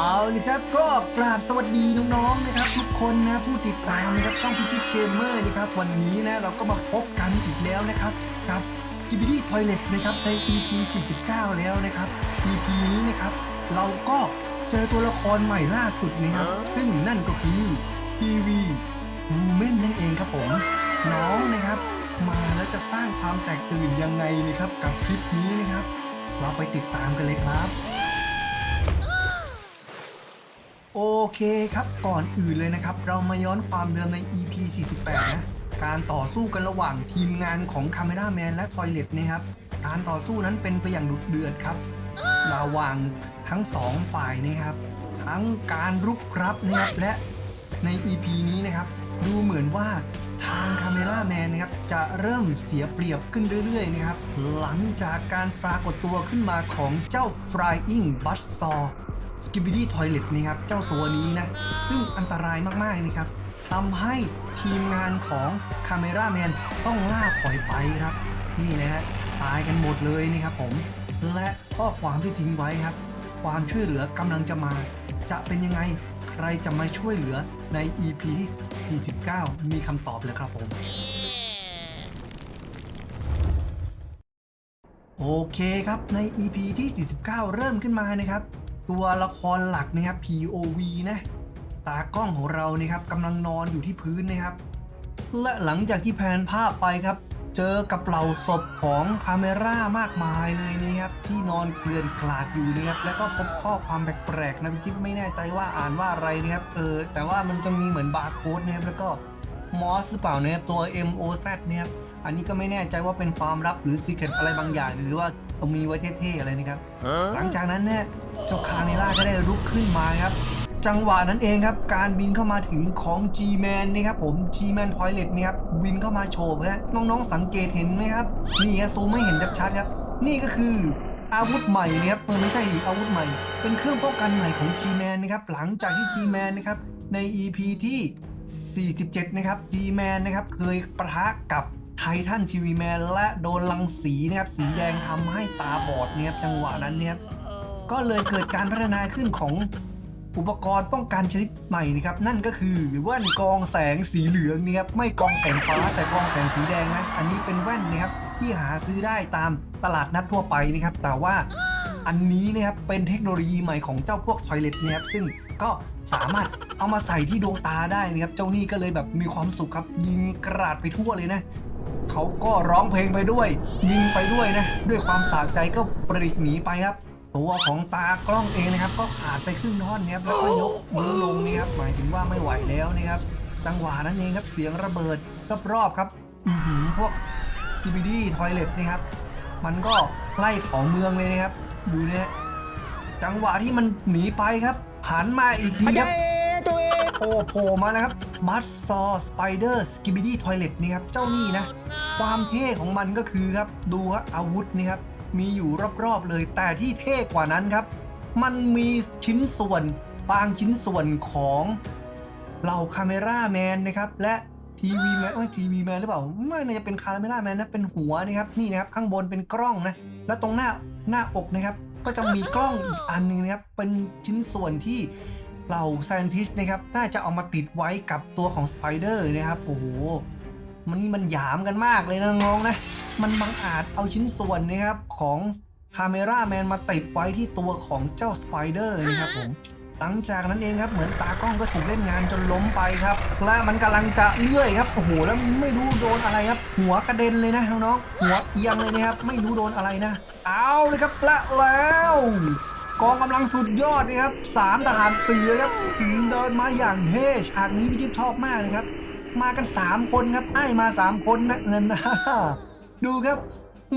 เอาเลยครับก็กราบสวัสดีน้องๆนะครับทุกคนนะผู้ติดตามนะครับช่องพิชิตเกมเมอร์นะครับวันนี้นะเราก็มาพบกันอีกแล้วนะครับกับ s k i b i d y Toilets นะครับใน EP 49 แล้วนะครับ EP นี้นะครับเราก็เจอตัวละครใหม่ล่าสุดนะครับ ซึ่งนั่นก็คือ TV Woman นั่นเองครับผมน้องนะครับ มาแล้วจะสร้างความแตกตื่นยังไงนะครับกับคลิปนี้นะครับ เราไปติดตามกันเลยครับ โอเคครับก่อนอื่นเลยนะครับ เรามาย้อนความเดิมใน EP 48 นะ การต่อสู้กันระหว่างทีมงานของ Camera Man และ Toilet นะครับ การต่อสู้นั้นเป็นไปอย่างดุเดือดครับ ระหว่างทั้งสองฝ่ายนะครับ ทั้งการรุกรับนะครับและใน EP นี้นะครับ ดูเหมือนว่าทาง Camera Man นะครับจะเริ่มเสียเปรียบขึ้นเรื่อยๆนะครับ หลังจากการปรากฏตัวขึ้นมาของเจ้า Flying Buzzsaw k i b i d y Toilet นะครับเจ้าตัวนี้นะ ซึ่งอันตรายมากๆนะครับทำให้ทีมงานของ Camera Man ต้องล่าถอยไปครับ นี่นะฮะตายกันหมดเลยนะครับผม และข้อความที่ทิ้งไว้ครับ ความช่วยเหลือกำลังจะมา จะเป็นยังไงใครจะมาช่วยเหลือใน EP ที่ 49 มีคำตอบเลยครับผม โอเคครับใน EP ที่ 49 เริ่มขึ้นมานะครับ ตัวละครหลักนะครับ POV นะตากล้องของเรานะครับกำลังนอนอยู่ที่พื้นนะครับ และหลังจากที่แพนภาพไปครับ เจอกับเหล่าศพของคาเมร่ามากมายเลยนะครับ ที่นอนเกลื่อนกลาดอยู่นะครับแล้วก็พบข้อความแปลกๆนะพี่จิ๊บไม่แน่ใจว่าอ่านว่าอะไรนะครับเออแต่ว่ามันจะมีเหมือนบาร์โค้ดนะครับแล้วก็มอสหรือเปล่านะครับตัว MOZ เนี่ยครับอันนี้ก็ไม่แน่ใจว่าเป็นความลับหรือซีเครตอะไรบางอย่าง หรือว่าเอามีไว้เท่ๆอะไรนะครับ หลังจากนั้นเนี่ย เจ้าคาเมล่าก็ได้รุกขึ้นมาครับ จังหวะนั้นเองครับ การบินเข้ามาถึงของ G-Man นี่ครับผม G-Man Toilet นี่ครับบินเข้ามาโฉบฮะน้องๆสังเกตเห็นไหมครับนี่ฮะซูมไม่เห็นชัดๆครับ นี่ก็คืออาวุธใหม่นะครับเออไม่ใช่อาวุธใหม่ เป็นเครื่องป้องกันใหม่ของ G-Man นะครับหลังจากที่ G-Man นะครับใน EP ที่ 47 นะครับ G-Man นะครับเคยประทะกับไททันทีวีแมนและโดนรังสีนะครับสีแดงทำให้ตาบอดเนี่ยครับจังหวะนั้นเนี่ยครับ ก็เลยเกิดการพัฒนาขึ้นของอุปกรณ์ป้องกันชนิดใหม่นะครับ นั่นก็คือแว่นกองแสงสีเหลืองนี่ครับ ไม่กองแสงฟ้าแต่กองแสงสีแดงนะ อันนี้เป็นแว่นนะครับที่หาซื้อได้ตามตลาดนัดทั่วไปนะครับ แต่ว่าอันนี้นะครับเป็นเทคโนโลยีใหม่ของเจ้าพวกทอยเลทนะครับซึ่งก็สามารถเอามาใส่ที่ดวงตาได้นะครับ เจ้านี่ก็เลยแบบมีความสุขครับ ยิงกราดไปทั่วเลยนะเขาก็ร้องเพลงไปด้วย ยิงไปด้วยนะ ด้วยความสะใจก็ปริกหนีไปครับ ตัวของตากล้องเองนะครับ ก็ขาดไปครึ่งท่อนนะครับแล้วก็ยกมือลงนี่ครับหมายถึงว่าไม่ไหวแล้วนะครับจังหวะนั้นเองครับเสียงระเบิดรอบๆครับอือหือพวกสกิบิดี้ทอยเลตนี่ครับมันก็ไล่เผาเมืองเลยนะครับ ดูเนี่ยจังหวะที่มันหนีไปครับหันมาอีกทีครับโอ้โผล่มาแล้วครับบัสซอสไปเดอร์สกิบิดี้ทอยเลตนี่ครับเจ้านี่นะ ความเท่ของมันก็คือครับดูครับอาวุธนี่ครับ มีอยู่รอบๆเลย แต่ที่เท่กว่านั้นครับ มันมีชิ้นส่วนบางชิ้นส่วนของเหล่าคาเมราแมนนะครับและทีวีแมนว่าทีวีแมนหรือเปล่าไม่น่าจะเป็นคาเมราแมนนะเป็นหัวนะครับนี่นะครับข้างบนเป็นกล้องนะแล้วตรงหน้าหน้าอกนะครับ ก็จะมีกล้องอีกอันหนึงนะครับ เป็นชิ้นส่วนที่เหล่าซน t i s t นะครับน่าจะเอามาติดไว้กับตัวของสไปเดอร์นะครับโอ้โห มันนี่มันหยามกันมากเลยนะน้องๆนะ มันบังอาจเอาชิ้นส่วนนะครับของคาเมราแมนมาติดไว้ที่ตัวของเจ้าสไปเดอร์นะครับผมหลังจากนั้นเองครับเหมือนตากล้องก็ถูกเล่นงานจนล้มไปครับ และมันกำลังจะเลื่อยครับโอ้โหแล้วไม่รู้โดนอะไรครับ หัวกระเด็นเลยนะน้องๆหัวเอียงเลยนะครับ ไม่รู้โดนอะไรนะ เอาเลยครับและแล้วกองกำลังสุดยอดนะครับสามทหารเสือครับเดินมาอย่างเท่ฉากนี้พี่จิ๊บชอบมากเลยครับ มากัน 3 คนครับไอ้มา 3 คนนะนั่นนะดูครับ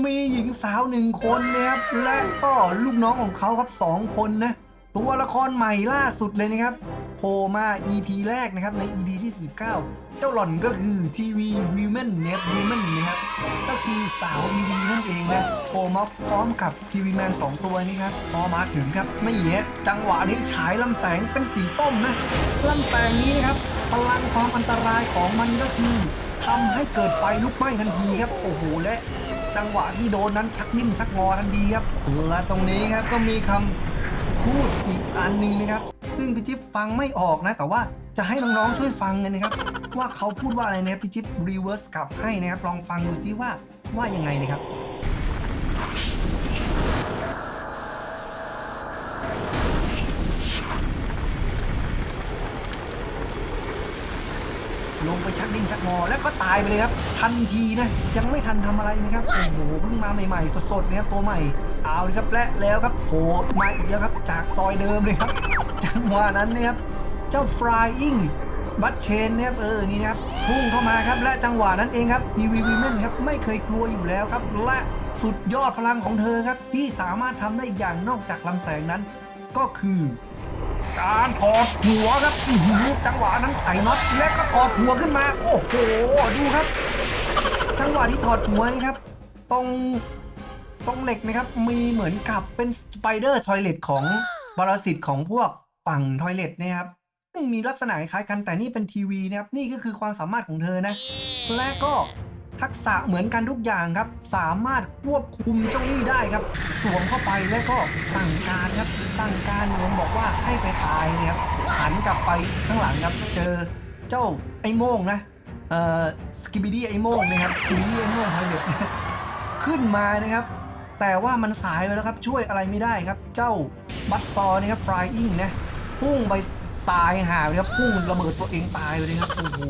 มีหญิงสาวหนึ่งคนนะครับและก็ลูกน้องของเขาครับ 2 คนนะ ตัวละครใหม่ล่าสุดเลยนะครับ ผล่มา EP แรกนะครับใน EP ที่ 19 เจ้าหล่อนก็คือทีวีวิวแมนเนฟวิวแมนนะครับก็คือสาวทีวีนั่นเองนะโผล่มาพร้อมกับทีวีแมน2 ตัวนี้ครับพอมาถึงครับนี่ฮะจังหวะนี้ฉายลำแสงเป็นสีส้มนะลำแสงนี้นะครับพลังความอันตรายของมันก็คือทำให้เกิดไฟลุกไหม้ทันทีครับโอ้โหและจังหวะที่โดนนั้นชักดิ้นชักงอทันทีครับและตรงนี้ครับก็มีคำพูดอีกอันหนึ่งนะครับ ซึ่งพี่จิ๊บฟังไม่ออกนะ แต่ว่าจะให้น้องๆช่วยฟังกันนะครับ ว่าเขาพูดว่าอะไรนะครับพี่จิ๊บรีเวิร์สกลับให้นะครับ ลองฟังดูซิว่าว่ายังไงนะครับ ไปชักดิ้นชักงอแล้วก็ตายไปเลยครับทันทีนะยังไม่ทันทำอะไรนะครับโอ้โหเพิ่งมาใหม่ๆสดๆนะครับตัวใหม่เอาเลยครับและแล้วครับโผล่มาอีกแล้วครับจากซอยเดิมเลยครับจังหวะนั้นนะครับเจ้า flying บัตเชนนะครับเออนี่นะครับพุ่งเข้ามาครับและจังหวะนั้นเองครับทีวีวีแมนครับไม่เคยกลัวอยู่แล้วครับและสุดยอดพลังของเธอครับที่สามารถทำได้อย่างนอกจากลำแสงนั้น ก็คือ การถอดหัวครับหือจังหวะนั้นไขน็อตและก็ถอดหัวขึ้นมา โอ้โห ดูครับ จังหวะที่ถอดหัวนี่ครับ ตรงตรงเหล็กนะครับ มีเหมือนกับเป็นสไปเดอร์ทอยเลทของบรสิตของพวกฝั่งทอยเลทนะครับมีลักษณะคล้ายกันแต่นี่เป็นทีวีนะครับ นี่ก็คือความสามารถของเธอนะ และก็ ทักษะเหมือนกันทุกอย่างครับ สามารถควบคุมเจ้าหนี้ได้ครับสวมเข้าไปแล้วก็สั่งการครับสั่งการเหมือนบอกว่าให้ไปตายนะครับหันกลับไปข้างหลังครับ เจอเจ้าไอ้โม่งนะเอ่อสกิบิดี้ไอ้โม่งนะครับสกิบิดี้ไอ้โม่งไพเด็ดขึ้นมานะครับ แต่ว่ามันสายไปแล้วครับช่วยอะไรไม่ได้ครับ เจ้าบัตซอนะครับฟลายอิงนะพุ่งไปตายหาเลยครับพุ่งระเบิดตัวเองตายไปเลยครับโอ้โห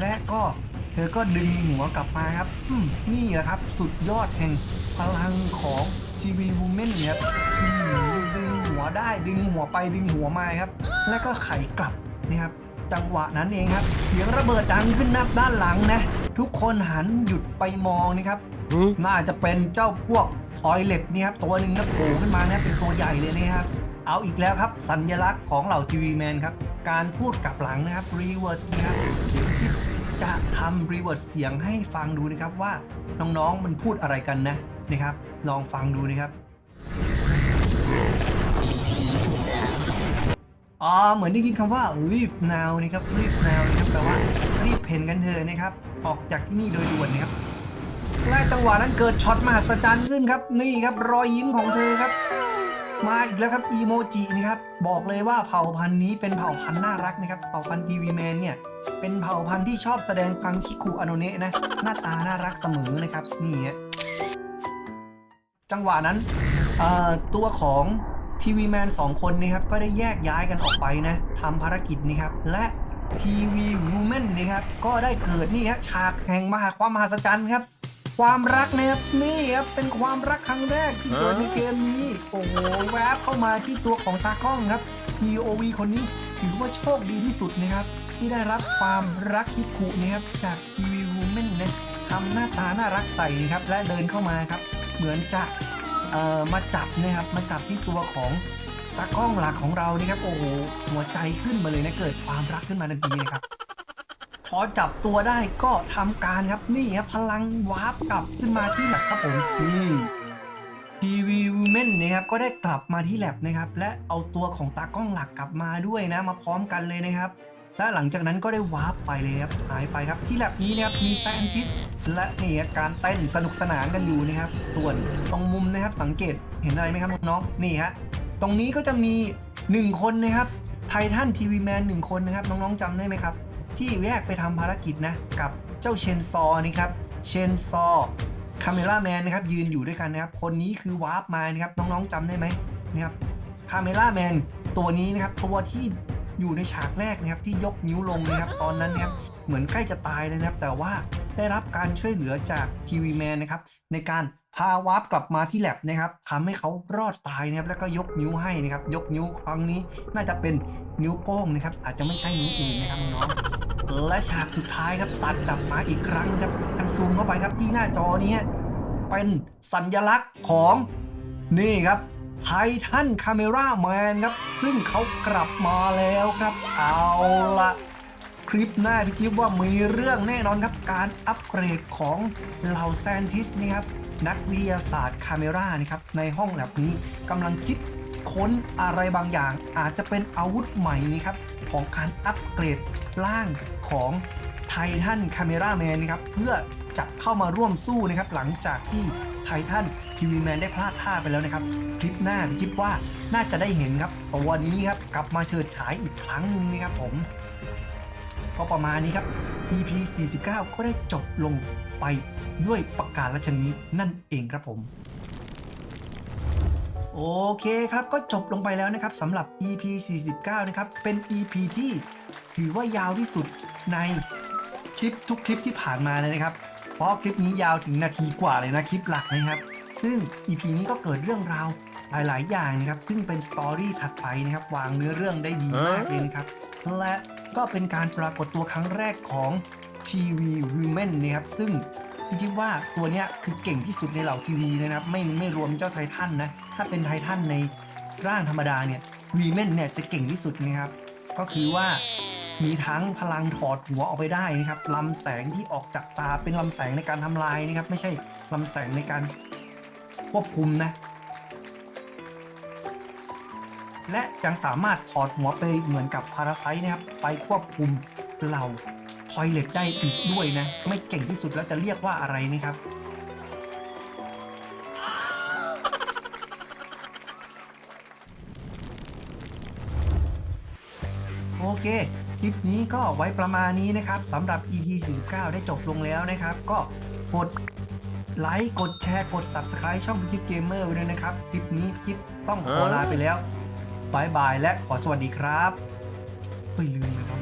และก็ เธอก็ดึงหัวกลับมาครับอืมนี่แหละครับ สุดยอดแห่งพลังของทีวีวูแมนครับอืมดึงหัวได้ดึงหัวไปดึงหัวมาครับ แล้วก็ไขกลับนะครับจังหวะนั้นเองครับ เสียงระเบิดดังขึ้นนับด้านหลังนะ ทุกคนหันหยุดไปมองนะครับ น่าจะเป็นเจ้าพวกทอยเล็ตนี่ครับตัวหนึ่งนะโผล่ขึ้นมานะเป็นตัวใหญ่เลยนะครับ เอาอีกแล้วครับ สัญลักษณ์ของเหล่าทีวีแมนครับ การพูดกลับหลังนะครับ reverse นะครับเดี๋ยวพี่ จะทำ reverse เสียงให้ฟังดูนะครับว่าน้องๆมันพูดอะไรกันนะนะครับ ลองฟังดูนะครับอ๋อเหมือนได้ยินคำว่า leave now นะครับ leave now นะครับแปลว่ารีบเพนกันเถอะนะครับ ออกจากที่นี่โดยด่วนนะครับและจังหวะนั้นเกิดช็อตมหัศจรรย์ขึ้นครับ นี่ครับรอยยิ้มของเธอครับ มาอีกแล้วครับอีโมจินะครับบอกเลยว่าเผ่าพันธุ์นี้เป็นเผ่าพันธุ์น่ารักนะครับเผ่าพันธุ์ทีวีแมนเนี่ยเป็นเผ่าพันธุ์ที่ชอบแสดงความคิคุอโนเนะนะหน้าตาน่ารักเสมอนะครับนี่ฮะจังหวะนั้นตัวของทีวีแมนสองคนนะครับก็ได้แยกย้ายกันออกไปนะทำภารกิจนี่ครับและทีวีวูแมนนะครับก็ได้เกิดนี่ฮะฉากแห่งมหาความมหัศจรรย์ครับ ความรักนะครับนี่ครับเป็นความรักครั้งแรกที่เกิดในเกมนี้โอ้โหแวบเข้ามาที่ตัวของตากล้องครับ POV คนนี้ถือว่าโชคดีที่สุดนะครับ ที่ได้รับความรักคิคุนะครับจากทีวีวูแมนนะทำหน้าตาน่ารักใส่นะครับและเดินเข้ามาครับ เหมือนจะเอ่อมาจับนะครับมาจับที่ตัวของตากล้องหลักของเรานี่ครับโอ้โหหัวใจขึ้นมาเลยนะเกิดความรักขึ้นมาทันทีนะครับ พอจับตัวได้ก็ทำการครับนี่ครับพลังวาร์ปกลับขึ้นมาที่แลบครับผมนี่ทีวีวูแมนนะครับก็ได้กลับมาที่แลบนะครับและเอาตัวของตากล้องหลักกลับมาด้วยนะมาพร้อมกันเลยนะครับและหลังจากนั้นก็ได้วาร์ปไปเลยครับหายไปครับที่แลบนี้นะครับมีไซเอนติสและนี่ครับการเต้นสนุกสนานกันอยู่นะครับ ส่วนตรงมุมนะครับสังเกตเห็นอะไรไหมครับน้องๆนี่ฮะตรงนี้ก็จะมี 1 คนนะครับไททันทีวีแมนหนึ่งคนนะครับน้องๆจำได้ไหมครับ ที่แยกไปทำภารกิจนะกับเจ้าเชนซอนี่ครับเชนซอคาเมราแมนนะครับยืนอยู่ด้วยกันนะครับคนนี้คือวาร์ปมานะครับน้องๆจำได้ไหมนะครับคาเมราแมนตัวนี้นะครับตัวที่อยู่ในฉากแรกนะครับที่ยกนิ้วลงนะครับตอนนั้นนะครับเหมือนใกล้จะตายเลยนะครับ แต่ว่าได้รับการช่วยเหลือจากทีวีแมนนะครับในการ พาวาร์ปกลับมาที่แลบนะครับทำให้เขารอดตายนะครับแล้วก็ยกนิ้วให้นะครับ ยกนิ้วครั้งนี้น่าจะเป็นนิ้วโป้งนะครับ อาจจะไม่ใช่นิ้วอื่นนะครับน้องและฉากสุดท้ายครับตัดกลับมาอีกครั้งครับอันซูมเข้าไปครับที่หน้าจอนี้เป็นสัญลักษณ์ของนี่ครับไททันคาเมราแมนครับ ซึ่งเขากลับมาแล้วครับ เอาละคลิปหน้าพี่จิ๊บว่ามีเรื่องแน่นอนครับ การอัปเกรดของเหล่าแซนติสนี่ครับ นักวิทยาศาสตร์คาเมรานี่ครับในห้องแลบนี้กำลังคิดค้นอะไรบางอย่าง อาจจะเป็นอาวุธใหม่นี่ครับของการอัปเกรดร่างของไททันคาเมราแมนนะครับเพื่อจะเข้ามาร่วมสู้นะครับหลังจากที่ไททันทีวีแมนได้พลาดท่าไปแล้วนะครับ คลิปหน้าพี่จิ๊บว่าน่าจะได้เห็นครับตัวนี้ครับกลับมาเฉิดฉายอีกครั้งหนึ่งนะครับผมก็ประมาณนี้ครับ EP 49 ก็ได้จบลงไป ด้วยประกาศรัชนีนั่นเองครับผม โอเคครับก็จบลงไปแล้วนะครับสำหรับ EP 49 นะครับ เป็น EP ที่ถือว่ายาวที่สุดในคลิปทุกคลิปที่ผ่านมาเลยนะครับ เพราะคลิปนี้ยาวถึงนาทีกว่าเลยนะคลิปหลักนะครับ ซึ่ง EP นี้ก็เกิดเรื่องราวหลาย ๆ อย่างนะครับ ซึ่งเป็นสตอรี่ถัดไปนะครับ วางเนื้อเรื่องได้ดีมากเลยนะครับ และก็เป็นการปรากฏตัวครั้งแรกของ TV Women นะครับ ซึ่ง จริงๆว่าตัวเนี้ยคือเก่งที่สุดในเหล่าทีวีนะครับไม่ไม่รวมเจ้าไททันนะ ถ้าเป็นไททันในร่างธรรมดาเนี่ย Women เนี่ยจะเก่งที่สุดนะครับ ก็คือว่ามีทั้งพลังถอดหัวออกไปได้นะครับลำแสงที่ออกจากตาเป็นลำแสงในการทำลายนะครับ ไม่ใช่ลำแสงในการควบคุมนะ และยังสามารถถอดหัวไปเหมือนกับพาราไซนะครับ ไปควบคุมเหล่า ทอยเล็ตได้อีกด้วยนะ ไม่เก่งที่สุดแล้วจะเรียกว่าอะไรนะครับ โอเคคลิปนี้ก็ไว้ประมาณนี้นะครับสำหรับ EP 49 ได้จบลงแล้วนะครับ ก็กดไลค์กดแชร์กด Subscribe ช่องจิ๊บเกมเมอร์ไว้ด้วยนะครับ คลิปนี้จิ๊บต้องขอลาไปแล้วบายบายและขอสวัสดีครับไม่ลืมเลยครับ